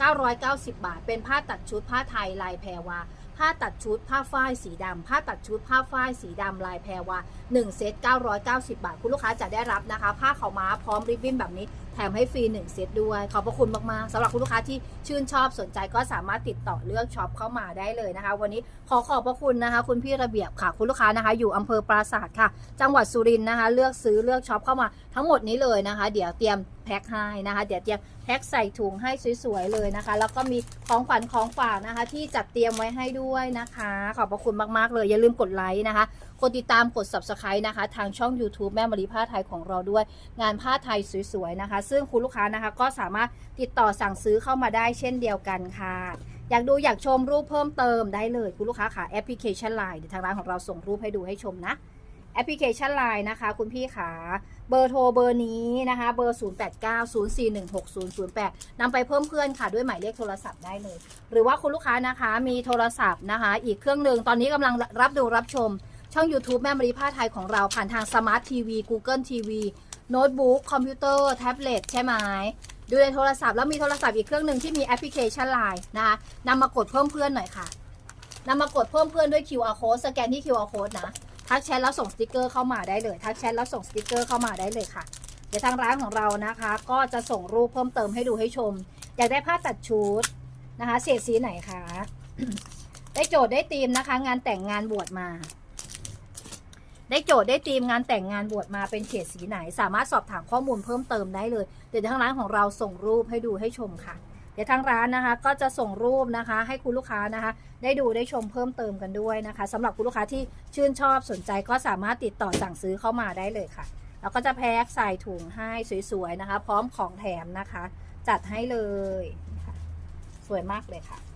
990 บาท เป็นผ้าตัดชุดผ้าไทยลายแพรวา ผ้าตัดชุดผ้าฝ้ายสีดำผ้าตัดชุดผ้าฝ้ายสีดำลายแพรวา1เซต990 บาท คุณลูกค้าจะได้รับนะคะ ผ้าขาวม้าพร้อมริบบิ้นแบบนี้ แถมให้ฟรี 1 เซตด้วย ขอบพระคุณมาก ๆสำหรับคุณลูกค้าที่ชื่นชอบสนใจก็สามารถติดต่อเลือกช็อปเข้ามาได้เลยนะคะ วันนี้ขอขอบพระคุณนะคะ คุณพี่ระเบียบค่ะ คุณลูกค้านะคะ อยู่อำเภอปราศาสาทค่ะ จังหวัดสุรินทร์นะคะ เลือกซื้อเลือกช็อปเข้ามาทั้งหมดนี้เลยนะคะ เดี๋ยวเตรียมแพ็คให้นะคะ เดี๋ยวเตรียมแพ็คใส่ถุงให้สวยๆเลยนะคะ แล้วก็มีของขวัญของฝากนะคะ ที่จัดเตรียมไว้ให้ด้วยนะคะ ขอบพระคุณมากๆเลย อย่าลืมกดไลค์นะคะ กดติดตามกด subscribe นะคะ ทางช่อง YouTube แม่มารีผ้าไทยของเราด้วย งานผ้าไทยสวยๆนะคะ ซึ่งคุณลูกค้านะคะก็สามารถติดต่อสั่งซื้อเข้ามาได้เช่นเดียวกันค่ะอยากดูอยากชมรูปเพิ่มเติมได้เลยคุณลูกค้าค่ะแอปพลิเคชัน Line เดี๋ยวทางร้านของเราส่งรูปให้ดูให้ชมนะ แอปพลิเคชัน Line นะคะ คุณพี่ขาเบอร์โทรเบอร์นี้นะคะ เบอร์ 0890416008นำไปเพิ่มเพื่อนค่ะ ด้วยหมายเลขโทรศัพท์ได้เลย หรือว่าคุณลูกค้านะคะมีโทรศัพท์นะคะ อีกเครื่องหนึ่งตอนนี้กำลังรับดูรับชม ช่อง YouTube แม่มรีผ้าไทยของเราผ่านทางสมาร์ททีวี Google TV โน้ตบุ๊กคอมพิวเตอร์แท็บเล็ตใช่ไหมดูในโทรศัพท์แล้วมีโทรศัพท์อีกเครื่องหนึ่งที่มีแอปพลิเคชัน Line นะคะนำมากดเพิ่มเพื่อนหน่อยค่ะนำมากดเพิ่มเพื่อนด้วย QR code สแกนที่ QR code นะ ทักแชทแล้วส่งสติกเกอร์เข้ามาได้เลย ทักแชทแล้วส่งสติกเกอร์เข้ามาได้เลยค่ะ เดี๋ยวทางร้านของเรานะคะ ก็จะส่งรูปเพิ่มเติมให้ดูให้ชม อยากได้ผ้าตัดชุดนะคะเศษสีไหนคะได้โจทย์ได้ธีมนะคะ งานแต่งงานบวชมา ได้โจทย์ได้ธีมงานแต่งงานบวชมาเป็นเฉดสีไหน สามารถสอบถามข้อมูลเพิ่มเติมได้เลย เดี๋ยวทางร้านของเราส่งรูปให้ดูให้ชมค่ะ ดี๋ยวทางร้านนะคะ ก็จะส่งรูปนะคะ ให้คุณลูกค้านะคะ ได้ดูได้ชมเพิ่มเติมกันด้วยนะคะสำหรับคุณลูกค้าที่ชื่นชอบสนใจก็สามารถติดต่อสั่งซื้อเข้ามาได้เลยค่ะแล้วก็จะแพ็คใส่ถุงให้สวยๆนะคะ พร้อมของแถมนะคะ จัดให้เลย สวยมากเลยค่ะ